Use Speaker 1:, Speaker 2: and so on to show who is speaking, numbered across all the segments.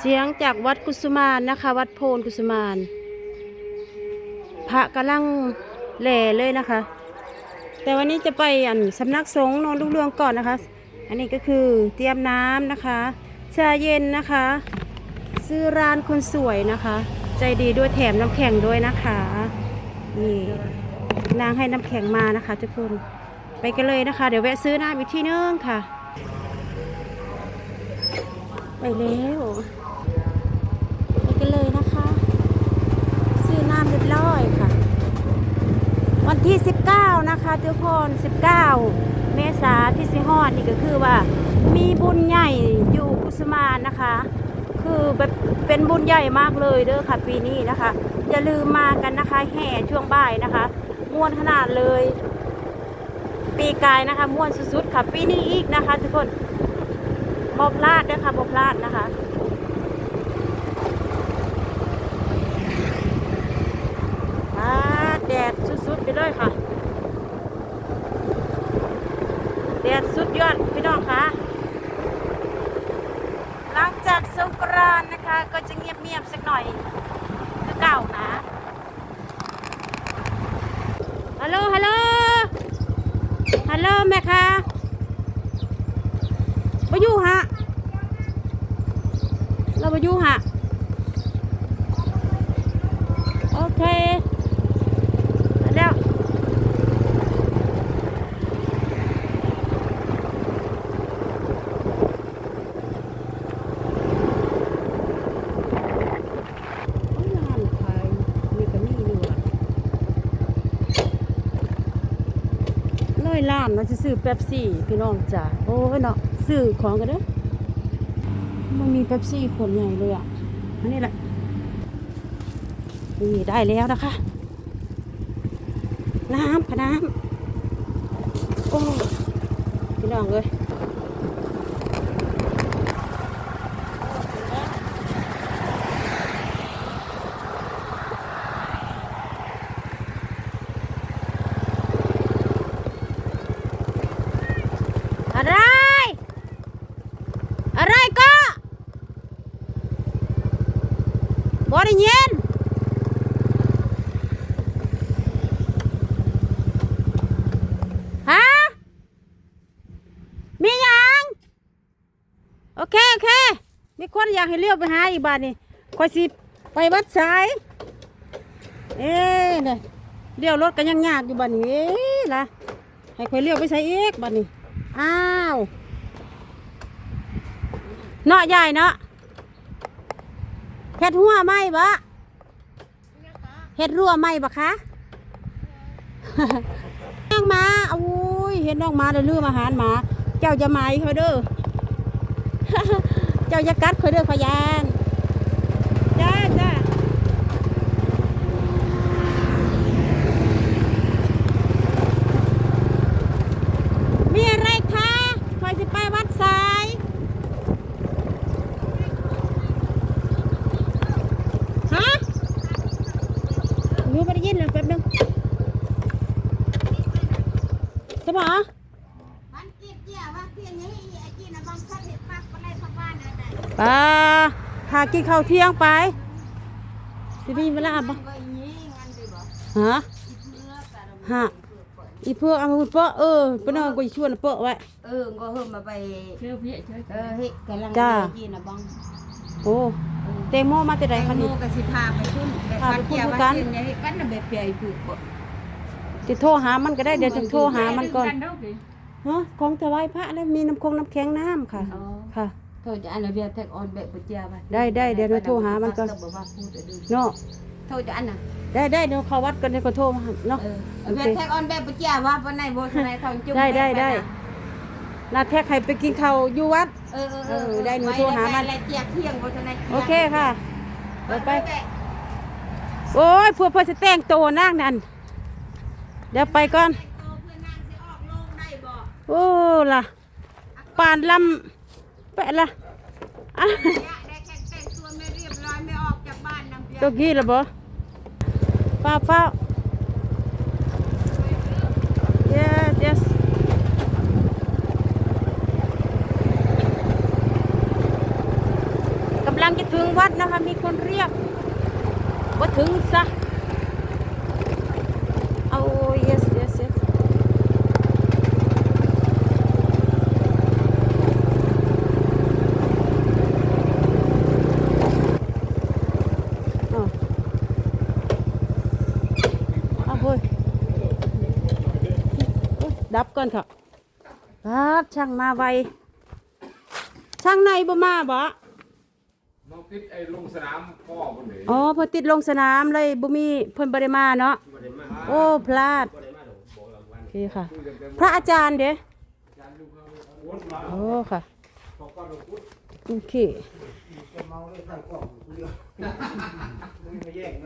Speaker 1: เสียงจากวัดกุสุมานนะคะ วัดโพนกุสุมาน พระกำลังแหล่เลยนะคะ แต่วันนี้จะไปอันสำนักสงฆ์โนนลูกเรืองก่อนนะคะ อันนี้ก็คือเตรียมน้ำนะคะชาเย็นนะคะ ซื้อร้านคนสวยนะคะ ใจดีด้วยแถมน้ำแข็งด้วยนะคะนี่นางให้น้ำแข็งมานะคะทุกคนไปกันเลยนะคะ เดี๋ยวแวะซื้อน้ำอีกที่นึงค่ะ ไปแล้วไปกันเลยนะคะ ซื้อน้ำเรียบร้อยค่ะ วัน ที่ 19 นะคะทุกคน 19 เมษาที่สิฮอดนี่ก็คือว่า มีบุญใหญ่อยู่กุสมานนะคะ คือแบบเป็นบุญใหญ่มากเลยเด้อค่ะปีนี้นะคะ อย่าลืมมากันนะคะ แห่ช่วงบ่ายนะคะม่วนขนาดเลย ปีกายนะคะม่วนสุดๆค่ะ ปีนี้อีกนะคะ ทุกคนบอพลาดด้วยค่ะบอพลาดนะคะ อ่าแดด สุดไปเลยค่ะแดดสุดยอดพี่น้องคะหลังจากสงกรานนะคะ ก็จะเงียบๆสักหน่อย คือเก่านะฮัลโหลฮัลโหลฮัลโหลแม่คะมาอยู่ฮะ เรามาอยู่ฮะโอเคมาแล้ว ร้านขายมีก็มีนี่ว่ะร้ อยล้านเราจะซื้อเป๊ปซี่ พี่น้องจ้ะโอ้ยเนาะซื้อของกันเด้อมันมีเป๊ปซี่ขวดใหญ่เลยอะอันนี้แหละนี่ได้แล้วนะคะ น้ำค่ะน้ำโอ้พี่น้องเลย อะไร อะไรก็บอได้ยินฮะ มีหยัง โอเค โอเค มี คนอยากให้เลี้ยวไปหาอีบานนี่คอยสิไปวัดสาย เอ๊ะเนี่ยเลี้ยวรถก็ยังยากอยู่บ้านนี้เล่ะให้คอยเลี้ยวไปใส่อีกบ้านนี้อ้าวเนาะยายเนาะเฮ็ดหัวไหมบะเฮ็ดรั่วไหมบะคะน้องหมาโอ้ยเห็นน้องหมาเลยลืมอาหารหมา เจ้าจะหมายเขาเด้อ เจ้าจะกัดเขาเด้อพยานจ้าจ้ามีอะไรคะคอยสิไปวัดสายฮะหนูไม่ได้ยินเลยแป๊บนึงใช่ปะ
Speaker 2: มันเก็บเกี่ยวว่าเพียงนี้ไอ้จีน่ะบางสัตว์เห็ดมากก็ได้สักบ้านเลยแต่
Speaker 1: ปลาพา กินข้าวเที่ยงไปสิมีเวลาบ่
Speaker 2: ก็อีนี้งั้นไปบอก
Speaker 1: ฮะ
Speaker 2: เนื้อแต่เรา
Speaker 1: ฮะอีเพื่อเอามาคุณเปาะเออเพื่อนเอาก็ชวนเปาะไว้
Speaker 2: เออก็เฮิ่มมาไปเชื่อพี่เชื่อเออเฮ้ยกำลัง
Speaker 1: จ้า
Speaker 2: จีน่ะบาง
Speaker 1: โอ้เตงโมมาแต่ใดคะนี่
Speaker 2: โมก็สิพาไปขึ้นแบบ
Speaker 1: พาไป
Speaker 2: วัดเกี่ยว
Speaker 1: ขึ้น
Speaker 2: ว่า
Speaker 1: กัน
Speaker 2: เพียงนี้กันน่ะแบบใหญ่ผูกบ่
Speaker 1: จะโทรหามันก็ได้เดี๋ยวจะโทรหามันก่อนฮะของถวายพระแล้วมีน้ำคงน้ำแข็งน้ำค่ะ
Speaker 2: อ๋อ
Speaker 1: ค่ะ
Speaker 2: โทษจะอันน่ะเวียแท็กออนแบบบ่เจียวว่า
Speaker 1: ได้ได้เดี๋ยวเราโทรหามันก่อน
Speaker 2: ก็บอกว่าพูดเดี๋ยวดู
Speaker 1: เนาะ
Speaker 2: โทษจะอันน่ะ
Speaker 1: ได้ได้เดี๋ยวเขาวัดกันเดี๋ยวก็โทรมาเนาะ
Speaker 2: เออ
Speaker 1: โอ
Speaker 2: เวี
Speaker 1: เค
Speaker 2: ยแท็กออนแบบบ่เจียวว่าบ่ไหนบ่สนายทองจุ่ม
Speaker 1: ได้ได้
Speaker 2: แบบ
Speaker 1: ได้
Speaker 2: นั้นน่ะ
Speaker 1: นาแท็กให้ไปกินข้าวอยู่วัด
Speaker 2: เออเออ
Speaker 1: เออได้หนูโทรหามัน
Speaker 2: ไว้เจียกเที่ยงบ่สนาย
Speaker 1: โอเคค่ะไปไปโอ้ยเพื่อเพื่อจะแต่งโตวนั่งนั่นเดี๋ยวไปก่อน โอ้ล่ะปานลำ แปะละอะ
Speaker 2: ได้แค่แต่งตัวไม่เรียบร้อยไม่ออกจากบ้านนำเพียง
Speaker 1: ตัวกี้ละบ่ฟ้าฟ้า yes yes กำลังลังจะถึงวัดนะคะ มีคนเรียกว่าถึงซะ เอา yes yes yes อ้าวเอาเฮ้ยโอ๊ยดับ ก่อนค่ะครับช่างมาไวช่างในบ่มาบ่
Speaker 3: น้องติดไอ้ลงสนามพ่อคนไหน
Speaker 1: อ๋อเพิ่นติดลงสนามเลยบ่มีเพิ่นบ่ได้มาเนาะโอ้พลาดโอเคค่ะ พระอาจารย์เด้โอ้ค่ะโอเค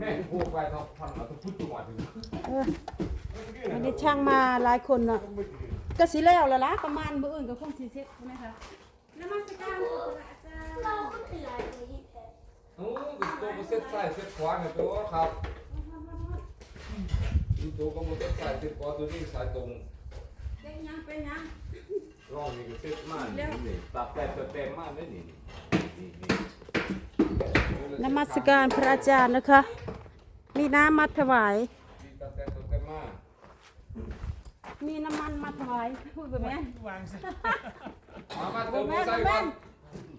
Speaker 3: แม่พูดไปเขาพันเราต้องพูดจังหวัดถึง
Speaker 1: เอออันนี้ช่างมาหลายคนเนาะก็สิแล้วแล้วล่ะประมาณมื้ออื่นก็คงสิเสร็จใช่ไหมคะนมัสการค่ะพระอาจารย์
Speaker 2: เราก็เป็นไรนี้แท้
Speaker 3: โอ้ตัวก็เซ็ตซ้ายเซ็ตขวาเนี่ยตัวครับตัวก็มาเซ็ตซ้ายเซ็ตขวาตัวนี้สายตรง
Speaker 1: เป็นยังเป็นยัง
Speaker 3: ร่องนี่ก็เซ็ตมากนี่นี่ตัดแต่ตัวเต็มมากเลยนี่นี่นี่
Speaker 1: นมัสการพระอาจารย์นะคะ มีน้ำมาถวาย
Speaker 3: นี่ตัดแต่ตัวเต็มมาก
Speaker 1: มีน้ำมันมาถวายพูดแบบนี้
Speaker 3: มามา
Speaker 1: โอ้
Speaker 3: เติม
Speaker 1: แม่
Speaker 3: ใส่
Speaker 1: น้ำ
Speaker 3: ก่
Speaker 1: มั
Speaker 3: อน
Speaker 1: น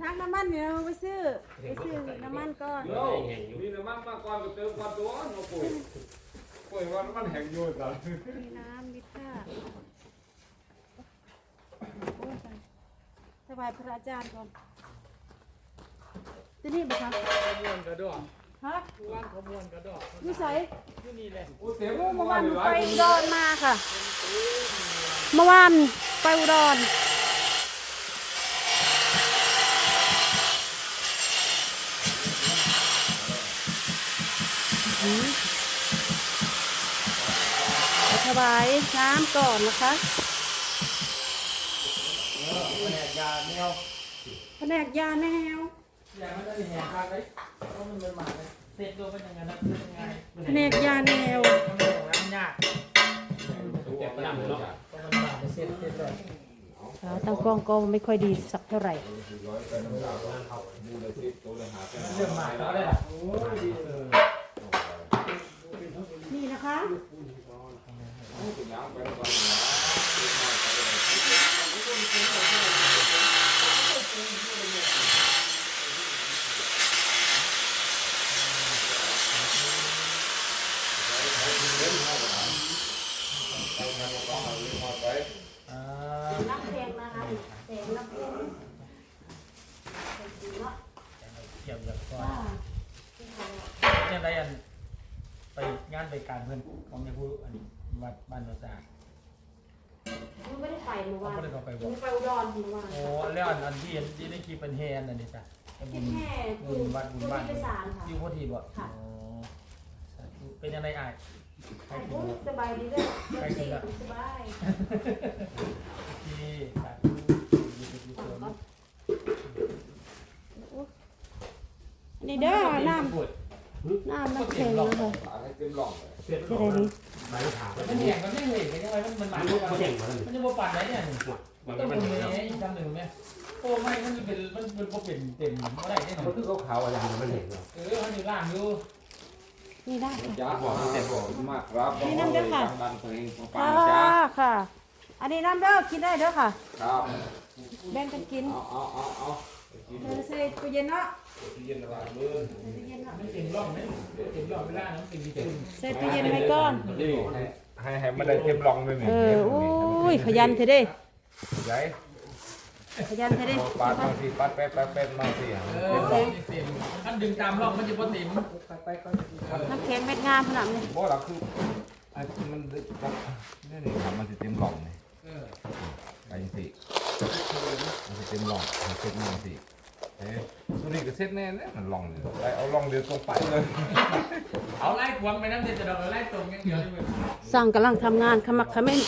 Speaker 1: ทางน้ำมันเนี่ยไปซื้อไปซื้อน้ำมันก่อน
Speaker 3: เดี๋ยวนี่น้ำมันมาก่อนก็เติมก่อนตัวน้องปุ้ยปุ้ยว่าน้ำมันแห้งอยู่กัน
Speaker 1: มีน้ำมีข้าวโอ้ยตายถวายพระอาจารย์ก่อนที่นี่บ่คะ
Speaker 4: มวนกระดอก
Speaker 1: ฮะ
Speaker 4: ว่านขมวนกระดอก
Speaker 1: อยู่ไส
Speaker 4: ที่นี่แหละ
Speaker 3: โอ้เต็ม
Speaker 1: โอ้เมื่อวาน
Speaker 3: ห
Speaker 1: หนู
Speaker 3: ลา
Speaker 1: ไป
Speaker 3: ย
Speaker 1: อุดรมาค่ะ เมื่อวานไปอุดรอืมไปถวายน้ำก่อนนะคะ
Speaker 4: แผนกยาแนว
Speaker 1: แผนกยาแนว
Speaker 4: ยามันจะแหงทางเลยเพราะมันเป็นหมาเลยเสร็จตัวเป็นยังไงนะเป็นยังไง
Speaker 1: แผนกยาแนว
Speaker 4: มันเป็นของน้ำยาก
Speaker 3: ตัวเต็มน้ำเนาะ
Speaker 4: เพราะมันหมาเสร็จเสร็จเลย
Speaker 1: ขาตั้งกล้องก็ไม่ค่อยดีสักเท่าไหร่
Speaker 3: ร้อยไปน้ำตาลเขาดูเลยสิตัวเลยหาเป็น
Speaker 4: เรื่องหมาแล้วได้ละโอ้ยดีเออ
Speaker 1: นี่นะคะ
Speaker 3: ถึงน้ำไปแล้วก็
Speaker 4: อ่า
Speaker 1: น้ำแดงนะคะแดงน้ำแดง
Speaker 4: เกี่ยวกับก่อนเนี่ย อะไรอันไปงานไปการเพื่อนของยาพูอันวัดบ้านเราสา
Speaker 1: ไม่ได้ไปเมื่อ
Speaker 4: เขา
Speaker 1: วาน
Speaker 4: ไม่ได้เขาไป
Speaker 1: ห
Speaker 4: บ
Speaker 1: นู
Speaker 4: อก
Speaker 1: ไปอุดรเมื่อวาน
Speaker 4: โอ้แล้วอันอันที่เห็นที่ได้คีเป็นแฮนอันนี้จ้ะเป็นบุญ
Speaker 1: แค่
Speaker 4: บุ
Speaker 1: คุณ
Speaker 4: ญวัดบุญบ้าน
Speaker 1: ไปสารค่ะ
Speaker 4: อยู่โพธิบ่
Speaker 1: ค่ะ
Speaker 4: อ๋อสาธุเป็นยังไงอะใครกิน
Speaker 1: โอ้
Speaker 4: บ่
Speaker 1: สบายดีเลยเดี๋ยวสิสบาย
Speaker 4: ที่สาธุอยู่เป็นกุศล
Speaker 1: อันนี้เด้อน้
Speaker 4: ปวดำ
Speaker 1: น้ำน้ำแข็งนะคะ
Speaker 3: ให้เต็มหลอดเลย
Speaker 1: จะได้ดี
Speaker 4: มันแห้งมันไม่เห็นยังไงมันมันหมันมันแห้งมันจะบ่ปั่นได้เนี่ยต้องเป็นแม่อีกคำหนึ่งแม่โอ้ไม่มันเป็นมันเป็นบ่เป็นเต็มบ่ได้แน่นอ
Speaker 5: มันคือเขาขาวอะไรมันเห็นเหรอ
Speaker 4: เออมันอยู่ล่างอยู่
Speaker 1: นี่ได้ค่ะ
Speaker 3: จ้าบอกเต็มบอกมากครับดันเพลงฟัง
Speaker 1: ค่ะค่ะ อันนี้น้ำเด้อกินได้เด้อค่ะ
Speaker 3: ครับ
Speaker 1: แบ่งกันกิน
Speaker 3: เอาเอาเอาเอา
Speaker 1: เดี๋ยวใส่ตู้เย็นเนาะ
Speaker 3: เย็นอะไรมือ
Speaker 1: ใส่ตู้เย็นเนาะ
Speaker 4: มันเต็มร่องไหมเต็มร่องเวลานั้นเป็นดีเต็ม
Speaker 1: ใส่ตู้เย็นไว้ก่อน
Speaker 3: นี่ให้ให้มันได้เต็มหลองเลยนี่
Speaker 1: เอออุ้ยขยันเถอะเด้
Speaker 3: ใหญ่
Speaker 1: ขยันเถอะเด้
Speaker 3: ปัดบางทีปัดแป๊บแป๊บแป๊บบางที
Speaker 4: เออเต็มเต็มอันดึงตามร่องมันจะบ่เต็ม
Speaker 1: น้ำแข็งเม็ดงามขนาดนี้
Speaker 3: บ่หลักคือไอ้มันนี่นี่ครับมันจะเต็มหลองนี่
Speaker 4: เออ
Speaker 3: ไปสิมันจะเต็มหลองมันเซ็ตนี่สิเอ๊ะตัวนี้ก็เซ็ตแน่เนี่ยมันหลองเลยไปเอาหลองเดียวตรงไปเลย
Speaker 4: เอาไล่ควงไปน้ำเด็ดจะดอกไล่ตรงอย่างเดียวเลย
Speaker 1: สร้างกำลังทำงานขมักเขม้น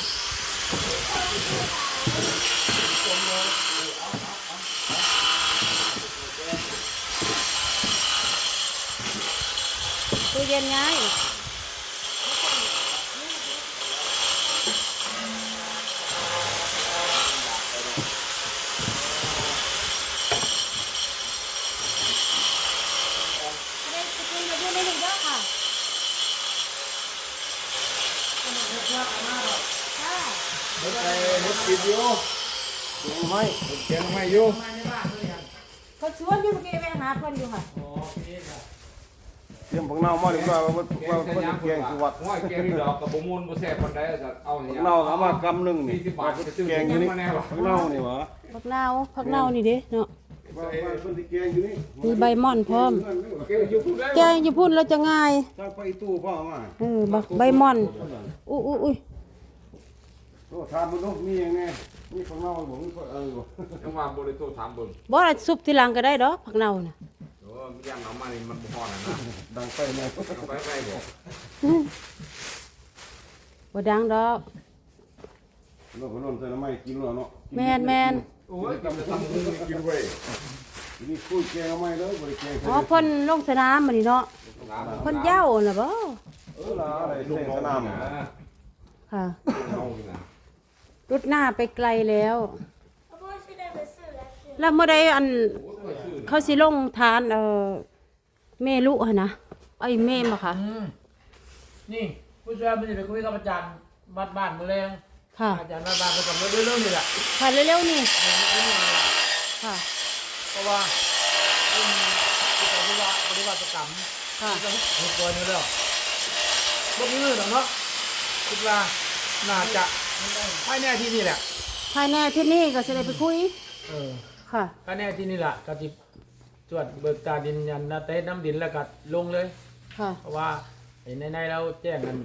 Speaker 1: ตู้เย็นไง
Speaker 3: เฮ็ด ไปเฮ็ดกินอยู่
Speaker 5: เลี้ยงห้อย
Speaker 3: เฮ็ดแกงไม่อยู่
Speaker 4: มาในบ้านด้วยกัน
Speaker 1: เขาชวนอยู่เมื่อกี้ไปหาเพิ่นอยู่ค่ะ
Speaker 4: อ๋อพี่ครับ
Speaker 5: เตรียมผักเน่ามาเรียบร้อยว่าว่า
Speaker 3: แก
Speaker 5: ว่าง
Speaker 3: แค่
Speaker 5: เพิ่น
Speaker 3: ยาม
Speaker 5: แกงคือวัด
Speaker 3: ห้อยแกงนี่ดอกกับบ่มูลบ่แซ่บปานใดจะเอา
Speaker 5: ผั
Speaker 3: เนี่ย
Speaker 5: กเน่าเอามากำหนึงนี่
Speaker 3: 40บาทจะซื้อ
Speaker 5: แกงอยู่นี่
Speaker 3: มาแน่บ่
Speaker 5: ผักเน่านี่หวะ
Speaker 1: ผักนาวผักนาวนี่เด้เนาะ
Speaker 5: ว่าว่าเพิ่นสิแกงอยู่นี่
Speaker 1: มีใบม่อนพร้อม
Speaker 3: แกงอยู่พุ่นได้
Speaker 1: แกงอยู่พุ่นแล้วจะง่าย
Speaker 5: ถ้าไปตู้พ่อเอามา
Speaker 1: เออบักใบม่อน อุ้ยอุ้ย อุ้ย
Speaker 5: โอ้ถามมันลูกมีหยังไงมีผักเน่าบ่มีผักเออบ่
Speaker 3: จังว่าบ่ได้โทรถามเบิ่ง
Speaker 1: บ่ละซุปทีหลังก็ได้ดอกผักนาวน่ะ
Speaker 3: โอ้มีย่างเอามานี่มันบ่พอนะนะ
Speaker 5: ดังไปแม่
Speaker 3: เอาไปไปบ่
Speaker 1: บ่ดังดอก
Speaker 5: ลูกก็นอนใส่น้ำไม้กินแล้วเนาะ
Speaker 1: แม่นแม่น
Speaker 3: โอ้ยกินจะทำมือกินเว้ย
Speaker 5: ทีนี่คุยแกงเอาไม้เลยบ่ได้แกง
Speaker 1: อ๋อเพิ่นลงสนามมานี่เนาะเพิ่นเหย้าน่ะบ่
Speaker 5: เออล่ะอะไร
Speaker 3: ลูก
Speaker 5: เส้น
Speaker 3: น้อง
Speaker 5: สนาม
Speaker 3: นะ
Speaker 1: ค่ะ
Speaker 3: น้องนี่นะ
Speaker 1: รุดหน้าไปไกลแล้วแล้วเมื่อใดอัน
Speaker 3: โอ้ยไปซื้อ
Speaker 1: เขาสิลงทานเอ่อเมลุหั่นนะไอ้เมมบ่คะ
Speaker 4: อืมนี่ผู้ช่วยมันจะไปคุยกับอาจารย์บ้านบ้านมือแรง
Speaker 1: ค่ะ
Speaker 4: อาจารย์บ้านบ้านไปกับเรื่องเรื่องนี่แหละ
Speaker 1: ค่ะเร็วๆนี่ค่ะ
Speaker 4: เพราะว่าเป็นเป็นปฏิวัติปฏิวัติกรรม
Speaker 1: ค่ะ
Speaker 4: จะถูกปล่อยนี่แล้วพวกนี้เลยเนาะคิดว่าน่าจะ ภายในที่นี่แหละ
Speaker 1: ภายในอาที่นี่ก็สิได้ไปคุย
Speaker 4: เออ
Speaker 1: ค่ะ
Speaker 4: ภายในที่นี่แหละก็จิตรวจเบิกตาดินยันนาเต้น้ำดินแล้วก็ลงเลย
Speaker 1: ค่ะ
Speaker 4: เพราะว่าในในๆเราแจ้งกัน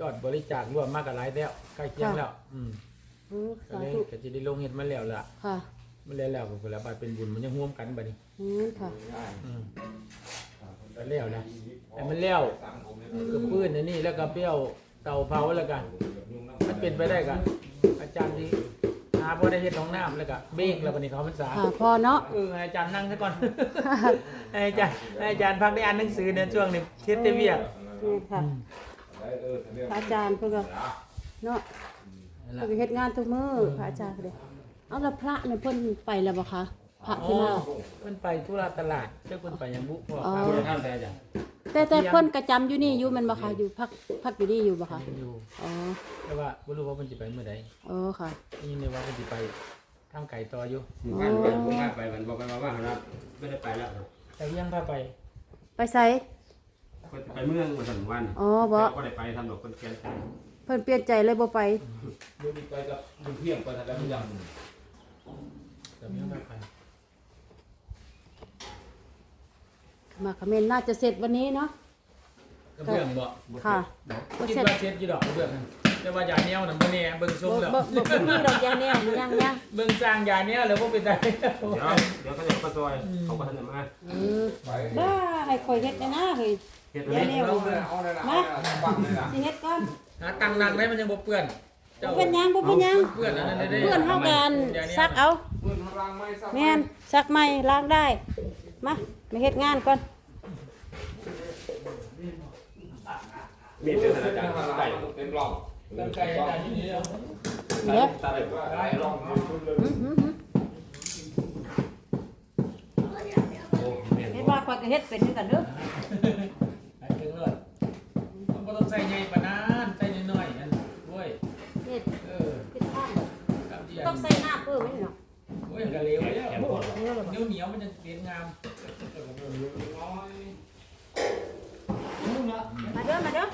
Speaker 4: ยอดบริจาครวมมากกับหลายแล้วใกล้เคียงแล้ว อืม
Speaker 1: อือ
Speaker 4: ก็
Speaker 1: สา
Speaker 4: เลย
Speaker 1: ธุ
Speaker 4: ก็จะได้ลงเห็ดมาแล้วล่ะ
Speaker 1: ค่ะ
Speaker 4: มันแล้วแล้วก็แล้วบาดเป็นบุญมันยังร่วมกันบัดนี้
Speaker 1: อืมค่ะ
Speaker 4: อืมก็แล้วนะแต่มันแล้วกับปืนอันนี่แล้วก็เปรี้ยวเตาเผาแล้วกันมัน เป็นไปได้กันอาจารย์ที่หาพอได้เฮ็ดของน้ำแล้วก็เบรกแล้วบัดนี้เขาพรรษา
Speaker 1: ค่ะพอเนาะ
Speaker 4: เออให้อาจารย์นั่งซะก่อน ให้อาจารย์ให้อาจารย์พักได้อ่านหนังสือในช่วงนี้เฮ็ดแต่เวียก
Speaker 1: นี่ค่ะพระอาจารย์เพิ่นก็เนาะ
Speaker 4: นั่น
Speaker 1: เพิ่น
Speaker 4: ล่ะ
Speaker 1: ก็เฮ็ดงานทุกมื้อพระอาจารย์ก็ได้เอาแล้วพระเนี่ยเพิ่นไปแล้วบ่คะพระที่มา
Speaker 4: มันไปธุระตลาดเจ้าคนไปยังบุพ่อ
Speaker 1: อ๋อ
Speaker 4: ครับท่านแต่จ้ะ
Speaker 1: แต่แต่เพิ่นก็จำอยู่นี่อยู่แม่นบ่คะอยู่พักพักอยู่นี่อยู่บ่คะ
Speaker 4: อยู่
Speaker 1: อ๋อ
Speaker 4: แต่ว่าบ่รู้ว่ามันสิไปเมื่อใด
Speaker 1: อ๋อค่ะ
Speaker 4: นี่เนี่ยว่ามันสิไปทางไก่ต่ออยู่
Speaker 5: บ้านบ้านผมมาไปมันบ่ไปมาว่าครับไม่ได้ไปแล้ว
Speaker 4: แต่ยังพาไป
Speaker 1: ไปไส
Speaker 5: ไปเมืองมาสันวัน
Speaker 1: อ๋อบ่
Speaker 5: ก็ได้ไปทำดอกคนแก่นใจ
Speaker 1: เพิ่นเปลี่ยนใจเลยบ่ไป
Speaker 3: เดี๋ยวนี้ไปกับบุญเพียงไปทางใดมันยัง
Speaker 4: แต่ยังพาไป
Speaker 1: มาคอมเมนต์น่าจะเสร็จวันนี้เนาะ
Speaker 4: กระเบื้องบ่
Speaker 1: ค่ะบ่
Speaker 4: คิด
Speaker 1: เสร็จ
Speaker 4: ว่าเช็ดอยู่ดอกกระเบื้องนั่นแต่ว่าอย่าแนวนั่นบ่แน่เบิ่งทรง
Speaker 1: บ่
Speaker 4: แล้ว
Speaker 1: บ่บ่บ่มีดอกยาแนวยังยัง
Speaker 4: เบิ่งสร้างอย่าแนวแล้วบ่เป็นไร
Speaker 5: เดี๋ยวเดี๋ยวก็จะมาซอยเขาก็ทันมา
Speaker 1: เออบ้าให้ข่อยเฮ็ดแน่นะเฮ้ย
Speaker 5: เฮ็ด
Speaker 1: ยาแนว
Speaker 3: เอาเลย เอาเลยนะเอาเลยนะฟังเลยนะ
Speaker 1: สิเฮ็ดก่อน
Speaker 4: หาตังค์หนักได้มันยังบ่เปื้อน
Speaker 1: บ่เป็นหยังบ่เป็นหยัง
Speaker 4: เปื้อนอันนั้นได้
Speaker 1: เพื่อนเฮากันซักเอา
Speaker 3: เพื่อนพลังไม่ทราบ
Speaker 1: แม่นซักใหม่ล้างได้ มามาเฮ็ดงานก่อน
Speaker 5: มีเดือนอาจารย์
Speaker 3: ไก่
Speaker 5: ไก่
Speaker 3: เต็มร่อง
Speaker 4: ตั้งใจอาจารย์ที่นี่แล้ว
Speaker 1: เดี๋ยว
Speaker 5: ตาได้
Speaker 3: ได้ร่องนี่ชุดเลย
Speaker 1: อื้อหือหือ
Speaker 5: โอ้แม่น
Speaker 1: เฮ็ดว่าข่อยก็เฮ็ดเป็นคือกันเด้อ
Speaker 4: ไปถึงเลยมันบ่ต้องใส่ใหญ่ปานนั้นใส่น้อยๆอันด้วย
Speaker 1: เฮ็ด
Speaker 4: เออ
Speaker 1: เฮ็ดข้าวบ่
Speaker 4: กับที่อัน
Speaker 1: ต้องใส่น้ำเพิ่มไว้เนาะ
Speaker 4: โอ้ยก็เลวแล้ว
Speaker 1: เดี๋ยวเรา
Speaker 4: เหนียวเหนียวๆมันจะเสียงาม
Speaker 1: มาเด้อมาเด้อ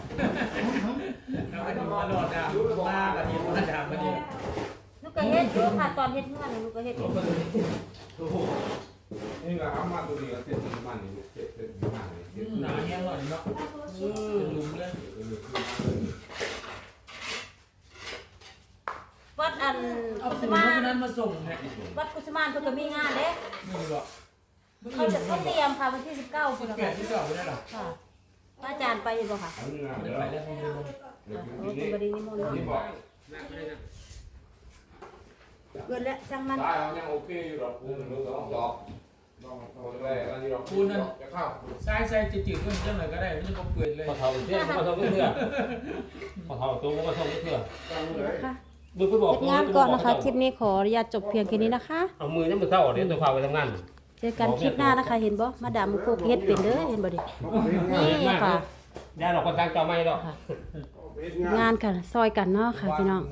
Speaker 4: เอาไปดูมาโดดอะมาบัดนี้มาดามบัดนี้
Speaker 1: ลูกก็เฮ็ดอยู่ค่ะตอนเฮ็ดเฮือนน่ะลูกก็เฮ็ดอยู่
Speaker 3: นี่ก็เอามาตัวนี้ก็เสร็จที่บ้านนี่เสร็จเสร็จที่บ้านนี่เสร็จ
Speaker 4: หนาแห้งหน่อยเนาะ
Speaker 1: นี่
Speaker 4: เป็นหลุมเลย
Speaker 3: เออคือมาเลย
Speaker 1: วัดอัน
Speaker 4: เอา
Speaker 1: กุ
Speaker 4: ส
Speaker 1: ส
Speaker 4: มุน
Speaker 1: มา
Speaker 4: พวกนั้นมาส่งเนี่ย
Speaker 1: วัดกุสมานเพิ่นก็มีงานเด้
Speaker 4: นี่หรอก
Speaker 1: เขาจะเขาเตรียมค่ะวันที่19พุ่น
Speaker 4: แป
Speaker 1: น่ะ
Speaker 4: ดที่สองไม่ได้หรอ
Speaker 1: ค่ะพระอาจารย์ไปอยู่บ่ค่ะ
Speaker 3: เอาเงิน
Speaker 4: ไม่
Speaker 3: เดี๋
Speaker 4: ได้
Speaker 3: ยว
Speaker 4: ไปแล้วผมดู
Speaker 3: เดี๋ยว
Speaker 1: โอ้
Speaker 3: กิน
Speaker 1: เพิ่น
Speaker 3: นี่
Speaker 1: บ่ได้นิมนต์
Speaker 3: นี่
Speaker 1: เนาะ
Speaker 3: บอก
Speaker 1: เกินแล้วจังมัน
Speaker 3: ได้เอายังโอเคอยู่หรอกปูนหรือสองดอกดอกคนแรกอันนี้ดอกจะเข้า
Speaker 4: ใส่ใส่จืดๆเพิ่มเติมหน่อยก็ได้ไม่ต้องเปื่อยเลย
Speaker 5: พอเท่าเพื่อนพอเท่าเพื่อนพอเท่าตัวพอเท่าเพื่อน
Speaker 1: นะคะ
Speaker 5: มือไปบอก
Speaker 1: เฮ็ดงานก่อนนะคะ คลิปนี้ขออนุญาตจบเพียงแค่นี้นะคะ
Speaker 5: เอามือนี่มือเท่าเดี๋ยวตัวพาไปทำงาน
Speaker 1: เจอกันคลิปหน้านะคะ เห็นบ่มาดามมุกโกกเฮ็ดเป็นเด้อเห็นบ่ดินี่ค่ะ
Speaker 5: ย่าเราคนทางเจ้าไม่หรอก
Speaker 1: ค่ะ
Speaker 5: เฮ็ด
Speaker 1: งานค่ะ ซอยกันเนาะค่ะพี่น้อง